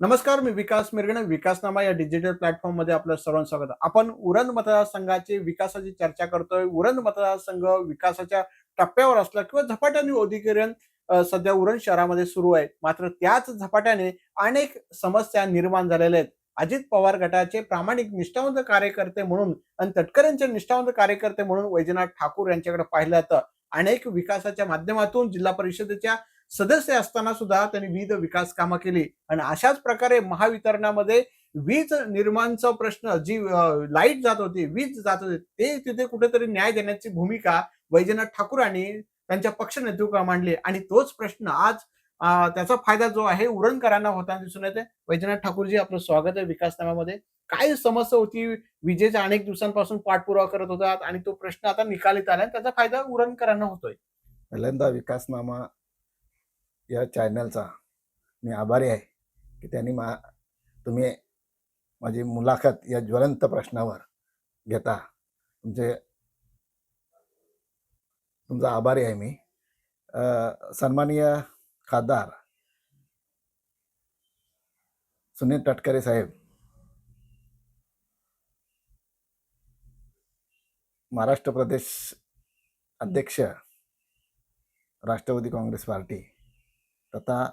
नमस्कार मी विकास मिरगणे. विकासनामा या डिजिटल प्लॅटफॉर्ममध्ये आपलं सर्वांचं स्वागत. आपण उरण मतदारसंघाची विकासाची चर्चा करतोय. उरण मतदारसंघ विकासाच्या टप्प्यावर असला किंवा झपाट्याने औद्योगिकरण सध्या उरण शहरामध्ये सुरू आहे. मात्र त्याच झपाट्याने अनेक समस्या निर्माण झालेल्या आहेत. अजित पवार गटाचे प्रामाणिक निष्ठावंत कार्यकर्ते म्हणून आणि तटकरेंचे निष्ठावंत कार्यकर्ते म्हणून वैजनाथ ठाकूर यांच्याकडे पाहिलं जातं. अनेक विकासाच्या माध्यमातून जिल्हा परिषदेच्या सदस्य असताना सुद्धा त्यांनी विविध विकास कामं केली. आणि अशाच प्रकारे महावितरणामध्ये वीज निर्माणचा प्रश्न जी लाइट जात होती वीज जात होती ते तिथे कुठेतरी न्याय देण्याची भूमिका वैजनाथ ठाकूरांनी त्यांच्या पक्ष नेतृत्वा मांडली. आणि तोच प्रश्न आज त्याचा फायदा जो आहे उरणकरांना होताना दिसून येते वैजनाथ ठाकूरजी आपलं स्वागत आहे विकासनामामध्ये काय समस्या होती? विजेच्या अनेक दिवसांपासून पाठपुरावा करत होतात आणि तो प्रश्न आता निकालीत आला आणि त्याचा फायदा उरणकरांना होतोय. पहिल्यांदा विकासनामा या चॅनलचा मी आभारी आहे की त्यांनी मा तुम्ही माझी मुलाखत या ज्वलंत प्रश्नावर घेता. तुमचे तुमचा आभारी आहे मी. सन्माननीय खासदार सुनील तटकरे साहेब. महाराष्ट्र प्रदेश अध्यक्ष राष्ट्रवादी काँग्रेस पार्टी. तथा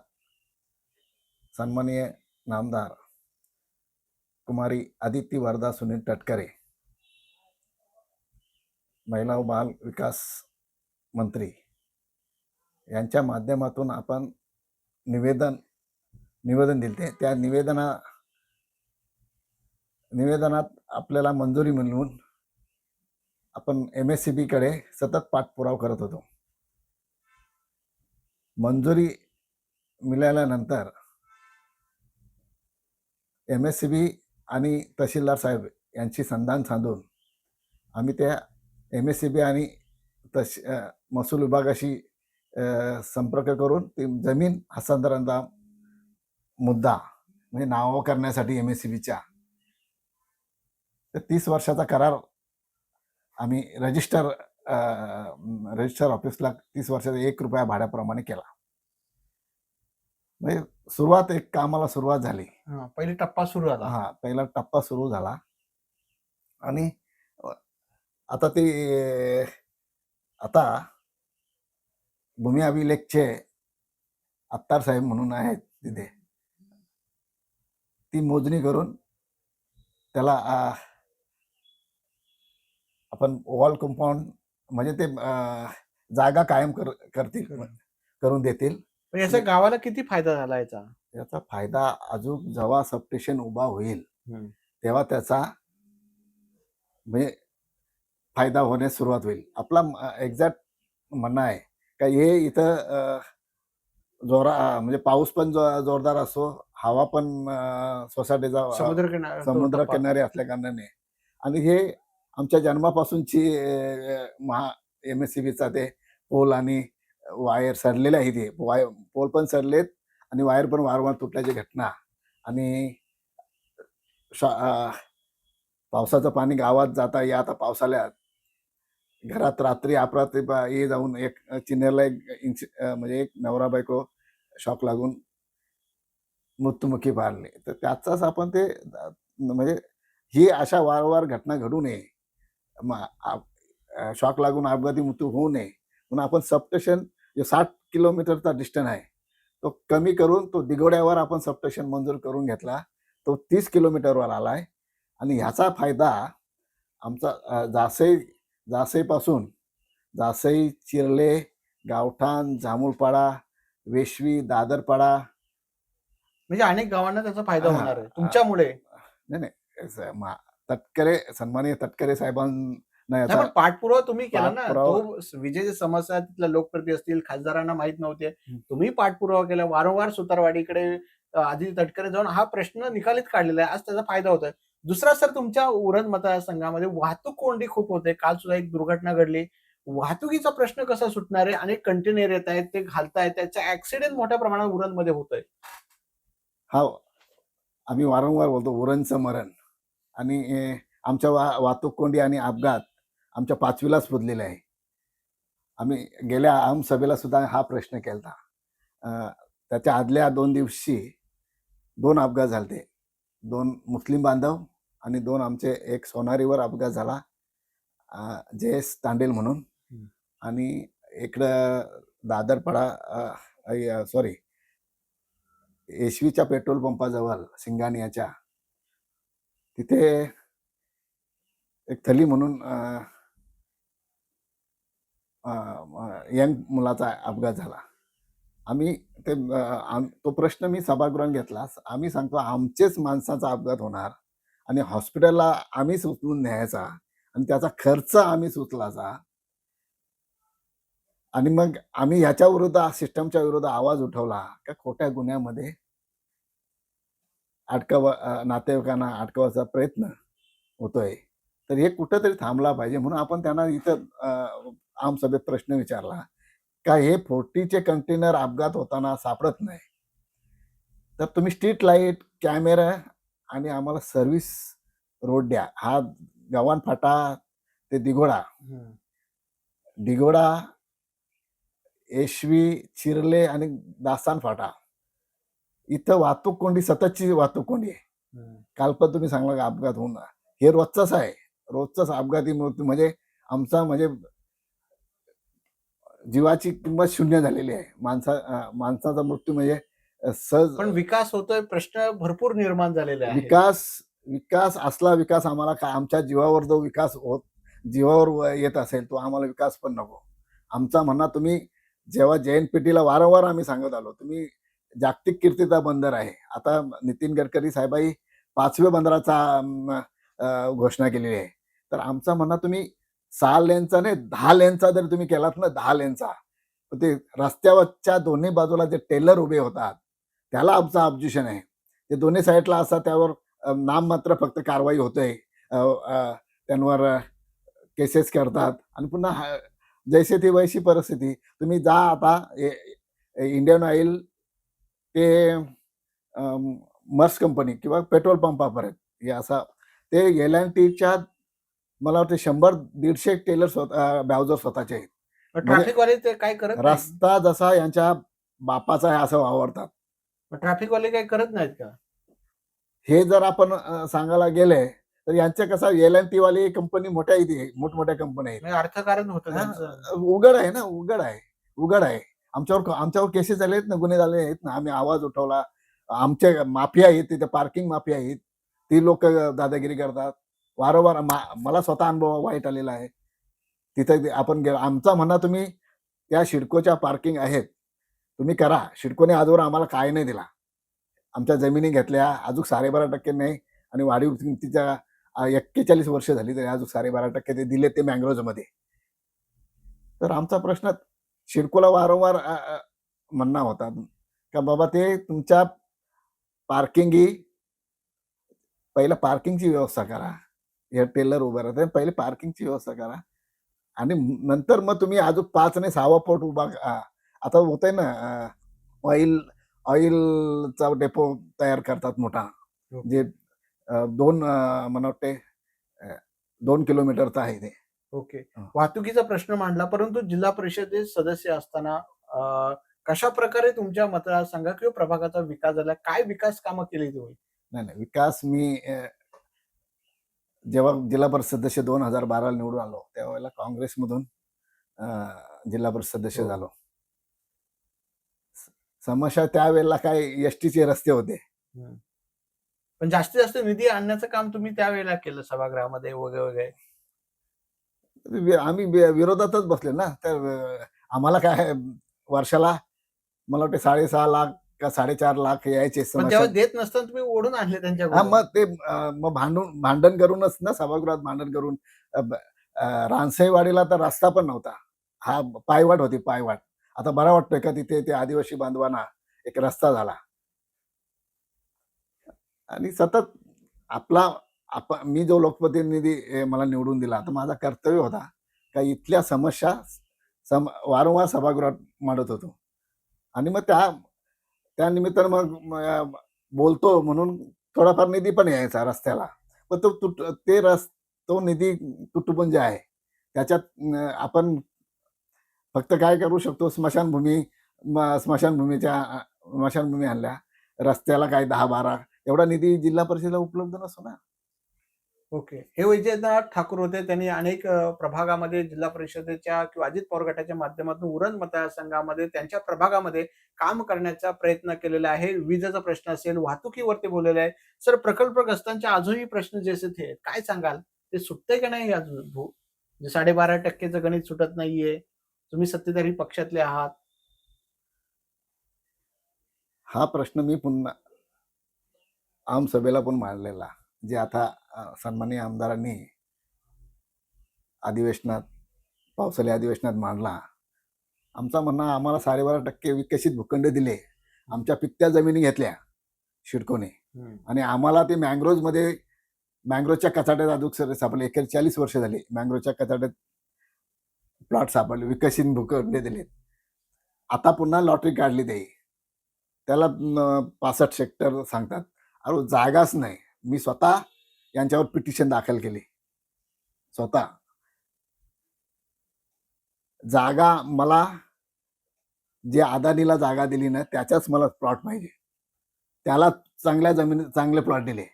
सन्माननीय नामदार कुमारी आदित्य वरदा सुनील तटकरे महिला व बाल विकास मंत्री यांच्या माध्यमातून आपण निवेदन निवेदन दिले त्या निवेदना निवेदनात आपल्याला मंजुरी मिळवून आपण एम एस सी बीकडे सतत पाठपुरावा करत होतो. मंजुरी मिळाल्यानंतर एम एस सी बी आणि तहसीलदार साहेब यांची संधान साधून आम्ही त्या एम एस सी बी आणि तश महसूल विभागाशी संपर्क करून ती जमीन हस्तांतरणाचा मुद्दा म्हणजे नावं करण्यासाठी एम एस सी बीच्या तर तीस वर्षाचा करार आम्ही रजिस्टर रजिस्टर ऑफिसला तीस वर्षाचा एक रुपया भाड्याप्रमाणे केला. म्हणजे सुरुवात एक कामाला सुरुवात झाली. पहिली टप्पा सुरू झाला. हा पहिला टप्पा सुरू झाला. आणि आता ते आता भूमी अभिलेखचे अत्तार साहेब म्हणून आहेत तिथे. ती मोजणी करून त्याला आपण वॉल कंपाऊंड म्हणजे ते जागा कायम कर करतील करून देतील. पण याचा गावाला किती फायदा झाला याचा? याचा फायदा अजून जेव्हा सबस्टेशन उभा होईल हम्म. तेव्हा त्याचा म्हणजे फायदा होण्यास सुरुवात होईल. आपला एक्झॅक्ट म्हणणं आहे का हे इथं अं, जोरा म्हणजे पाऊस पण जो- जोरदार असो हवा पण अं, सोसायटीचा समुद्र किनारा समुद्र किनारे असल्या कारणाने. आणि हे आमच्या जन्मापासूनची अं, महा एम एस सी बीचा ते पोल आणि वायर सरलेले आहे ते वाय पोल पण सरलेत आणि वायर पण वारंवार तुटल्याची घटना. आणि शा- पावसाचं पाणी गावात जाता या आता पावसाळ्यात घरात रात्री अपरात्री बा- ये जाऊन एक चिन्हरला एक इंच म्हणजे एक नवरा बायको शॉक लागून मृत्युमुखी पारले तर त्याचाच आपण ते म्हणजे ही अशा वारंवार घटना घडू नये. शॉक लागून अपघाती मृत्यू होऊ नये. म्हणून आपण सबस्टेशन जो साठ किलोमीटरचा डिस्टन्स आहे तो कमी करून तो दिगोड्यावर आपण सबस्टेशन मंजूर करून घेतला तो तीस किलोमीटरवर आलाय. आणि ह्याचा फायदा आमचा जासई जासईपासून जासई चिरले गावठाण जांभूळपाडा वेशवी दादरपाडा. म्हणजे अनेक गावांना त्याचा फायदा होणार आहे. तुमच्यामुळे? नाही नाही. तटकरे सन्माननीय तटकरे साहेबांना नाही, पण पाठपुरावा तुम्ही केला ना. पाठपुरावा- तो विजेची समस्या तिथल्या लोकप्रती असतील खासदारांना माहीत नव्हते. तुम्ही पाठपुरावा केला. वारंवार सुतारवाडीकडे अ, आदिती तटकरे जाऊन हा प्रश्न निकालीत काढलेला आहे. आज त्याचा फायदा होतोय. दुसरा सर तुमच्या उरण मतदारसंघामध्ये वाहतूक कोंडी खूप होते. काल सुद्धा एक दुर्घटना घडली. वाहतुकीचा प्रश्न कसा सुटणार आहे? अनेक कंटेनर येत आहेत ते घालतायत त्याचा ऍक्सिडेंट मोठ्या प्रमाणात उरणमध्ये होतोय. हा आम्ही वारंवार बोलतो उरणचं मरण. आणि ए, आमच्या वा वाहतूक कोंडी आणि अपघात आमच्या पाचवीलाच पुजलेले आहे. आम्ही गेल्या आमसभेला सुद्धा हा प्रश्न केला त्याच्या आदल्या दोन दिवशी दोन अपघात झाले दोन मुस्लिम बांधव आणि दोन आमचे एक सोनारीवर अपघात झाला. अ, जयेश तांडेल म्हणून. आणि इकडं दादरपाडा सॉरी येशवीच्या पेट्रोल पंपाजवळ सिंगानियाच्या तिथे एक थली म्हणून यंग मुलाचा अपघात झाला. आम्ही ते आम- तो प्रश्न मी सभागृहात घेतला. आम्ही सांगतो आमचेच माणसाचा अपघात होणार आणि हॉस्पिटलला आम्हीच उचलून न्यायचा आणि त्याचा खर्च आम्हीच उचलायचा आणि मग आम्ही ह्याच्या विरुद्ध सिस्टमच्या विरुद्ध आवाज उठवला का खोट्या गुन्ह्यामध्ये अटकाव नातेवाईकांना अटकवायचा प्रयत्न होतोय. तर हे कुठंतरी थांबला पाहिजे म्हणून आपण त्यांना इथं आमसभेत प्रश्न विचारला का हे फोर्टीचे कंटेनर अपघात होताना सापडत नाही? तर तुम्ही स्ट्रीट लाइट कॅमेरा आणि आम्हाला सर्व्हिस रोड द्या. हा गव्हाण फाटा ते दिघोडा दिघोडा येशवी चिरले आणि दास्तान फाटा. इथं वाहतूक कोंडी सततची वाहतूक कोंडी आहे. काल पण तुम्ही सांगला का अपघात होऊन. हे रोजचाच आहे. रोजचाच अपघाती मृत्यू म्हणजे आमचा म्हणजे जीवाची किंमत शून्य झालेली आहे. माणसा माणसाचा मृत्यू म्हणजे सहज पण विकास होतोय प्रश्न भरपूर निर्माण झालेले आहे विकास विकास असला विकास आम्हाला काय आमच्या जीवावर जो विकास होत जीवावर येत असेल तो आम्हाला विकास पण नको. आमचा म्हणणं तुम्ही जेव्हा जैन पेटीला वारंवार आम्ही सांगत आलो तुम्ही जागतिक कीर्तीचा बंदर आहे. आता नितीन गडकरी साहेबाई पाचव्या बंदराचा घोषणा केलेली आहे. तर आमचं म्हणणं तुम्ही सहा लेनचा नाही दहा लेनचा जर तुम्ही केलात ना दहा लेनचा तर ते रस्त्यावरच्या दोन्ही बाजूला जे टेलर उभे होतात त्याला आमचं ऑब्जेक्शन आहे. ते दोन्ही साईडला असा त्यावर नाम मात्र फक्त कारवाई होते त्यांवर केसेस करतात. आणि पुन्हा जैसे ती वैशी परिस्थिती. तुम्ही जा आता ए- इंडियन ऑइल ते मर्स कंपनी किंवा पेट्रोल पंपापर्यंत हे असा ते एल अँड टीच्या मला वाटतं शंभर दीडशे टेलर स्वतः ब्राउझर स्वतःचे आहेत. ट्रॅफिक वाले ते काय करत रस्ता जसा यांच्या बापाचा आहे असं वावरतात. ट्रॅफिक वाले काय करत नाहीत का? हे जर आपण सांगायला गेले तर यांच्या कसं एल एन टी वाली कंपनी मोठ्या इथे मोठमोठ्या कंपन्या आहेत. म्हणजे अर्थकारण होतं उघड आहे ना उघड आहे उघड आहे. आमच्यावर आमच्यावर केसेस झाले आहेत ना गुन्हे झाले आहेत ना आम्ही आवाज उठवला. आमचे माफिया आहेत तिथे पार्किंग माफिया आहेत. ती लोक दादागिरी करतात. वारंवार मला स्वतः अनुभव वाईट आलेला आहे. तिथे आपण आमचा म्हणा तुम्ही त्या शिडकोच्या पार्किंग आहेत. तुम्ही करा. शिडकोने आजवर आम्हाला काय नाही दिला. आमच्या जमिनी घेतल्या. अजून साडेबारा टक्के नाही. आणि वाढीव किमतीच्या एक्केचाळीस वर्ष झाली तरी अजून साडेबारा टक्के ते दिले ते मँग्रोजमध्ये तर आमचा प्रश्न शिडकोला वारंवार अ, म्हणणं होता. का बाबा ते तुमच्या पार्किंगी पहिलं पार्किंगची व्यवस्था करा. हे टेलर उभं राहते पहिले पार्किंगची व्यवस्था करा. आणि नंतर मग तुम्ही अजून पाच आणि सहावा पोट उभा आता होतंय ना ऑइल ऑइलचा डेपो तयार करतात मोठा. जे अ, दोन मला वाटते दोन किलोमीटरचा आहे ते. ओके. हा. वाहतुकीचा प्रश्न मांडला परंतु जिल्हा परिषदेत सदस्य असताना कशा प्रकारे तुमच्या मतदारसंघात किंवा प्रभागाचा विकास झाला? काय विकास कामं केली तुम्ही? नाही नाही. विकास मी जेव्हा जिल्हा परिषद सदस्य दोन हजार बाराला निवडून आलो त्यावेळेला काँग्रेसमधून जिल्हा परिषद सदस्य हो. झालो. समस्या त्यावेळेला काय एस टीचे रस्ते होते. पण जास्तीत जास्त निधी आणण्याचं काम तुम्ही त्यावेळेला केलं सभागृहामध्ये वगैरे वगैरे? आम्ही विरोधातच बसले ना. तर आम्हाला काय वर्षाला मला वाटते साडेसहा लाख का साडेचार लाख यायचे पण समस्या तेव्हा देत नसताना तुम्ही ओढून आणले हा त्यांच्या मग ते अं, मग भांडून भांडण करूनच ना सभागृहात भांडण करून अं, ब- अं, रानसाईवाडीला तर रस्ता पण नव्हता. हा पायवाट होती पायवाट. आता बरा वाटतोय का तिथे ते आदिवासी बांधवांना एक रस्ता झाला. आणि सतत आपला आप मी जो लोकप्रतिनिधी अ, मला निवडून दिला तर माझा कर्तव्य होता का इथल्या समस्या सम वारंवार सभागृहात मांडत होतो. आणि मग त्या त्यानिमित्तानं मग बोलतो म्हणून थोडाफार निधी पण यायचा रस्त्याला. पण तो तुट ते रस तो निधी तुटपुंज आहे त्याच्यात आपण फक्त काय करू शकतो? स्मशानभूमी स्मशानभूमीच्या स्मशानभूमी आणल्या. रस्त्याला काय दहा बारा एवढा निधी जिल्हा परिषदेला उपलब्ध नसतो ना? ओके. हे वैजयनाथ ठाकूर होते. त्यांनी अनेक प्रभागामध्ये जिल्हा परिषदेच्या किंवा अजित पवार गटाच्या माध्यमातून उरण मतदारसंघामध्ये त्यांच्या प्रभागामध्ये काम करण्याचा प्रयत्न केलेला आहे. विजेचा प्रश्न असेल वाहतुकीवरती बोललेले आहे. सर प्रकल्पग्रस्तांचे अजूनही प्रश्न जे असे ते काय सांगाल? ते सुटते का नाही अजून भू- जे साडेबारा टक्केचं गणित सुटत नाहीये. तुम्ही सत्तेधारी पक्षातले आहात. हा प्रश्न मी पुन्हा आमसभेला पण मांडलेला. जे आता अ, सन्माननीय आमदारांनी अधिवेशनात पावसाळी अधिवेशनात मांडला. आमचा म्हणणं आम्हाला साडेबारा टक्के विकसित भूखंड दिले. आमच्या पिकत्या जमिनी घेतल्या शिडकोने. आणि आम्हाला ते मँग्रोजमध्ये मँग्रोजच्या कचाट्यात अजून सर सापडले. एकेर चाळीस वर्ष झाली मँग्रोजच्या कचाट्यात प्लॉट सापडले विकसित भूखंड दिलेत. आता पुन्हा लॉटरी काढली ते. त्याला पासष्ट सेक्टर सांगतात. अरे जागाच नाही. मी स्वतः यांच्यावर पिटिशन दाखल केली. स्वतः. जागा मला जे अदानीला जागा दिली ना त्याच्याच मला प्लॉट पाहिजे. त्याला चांगल्या जमिनी चांगले प्लॉट दिले.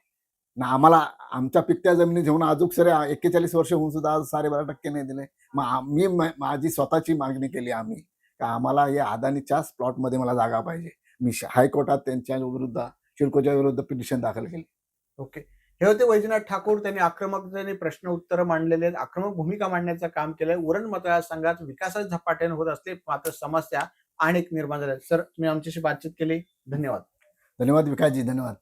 ना आम्हाला आमच्या पिकत्या जमिनी घेऊन अजून सरे एक्केचाळीस वर्ष होऊन सुद्धा आज साडेबारा टक्के नाही दिले. मग मी माझी स्वतःची मागणी केली आम्ही का आम्हाला या अदानीच्याच प्लॉटमध्ये मला जागा पाहिजे. मी हायकोर्टात त्यांच्या विरुद्ध शिडकोच्या विरुद्ध पिटिशन दाखल केली. ओके हे होते वैजनाथ ठाकूर. त्यांनी आक्रमकतेने प्रश्न उत्तर मांडलेले आहेत. आक्रमक भूमिका मांडण्याचं काम केलंय. उरण मतदारसंघात विकासात झपाट्याने होत असते मात्र समस्या अनेक निर्माण झाल्या सर तुम्ही आमच्याशी बातचीत केली. धन्यवाद. धन्यवाद विकासजी. धन्यवाद.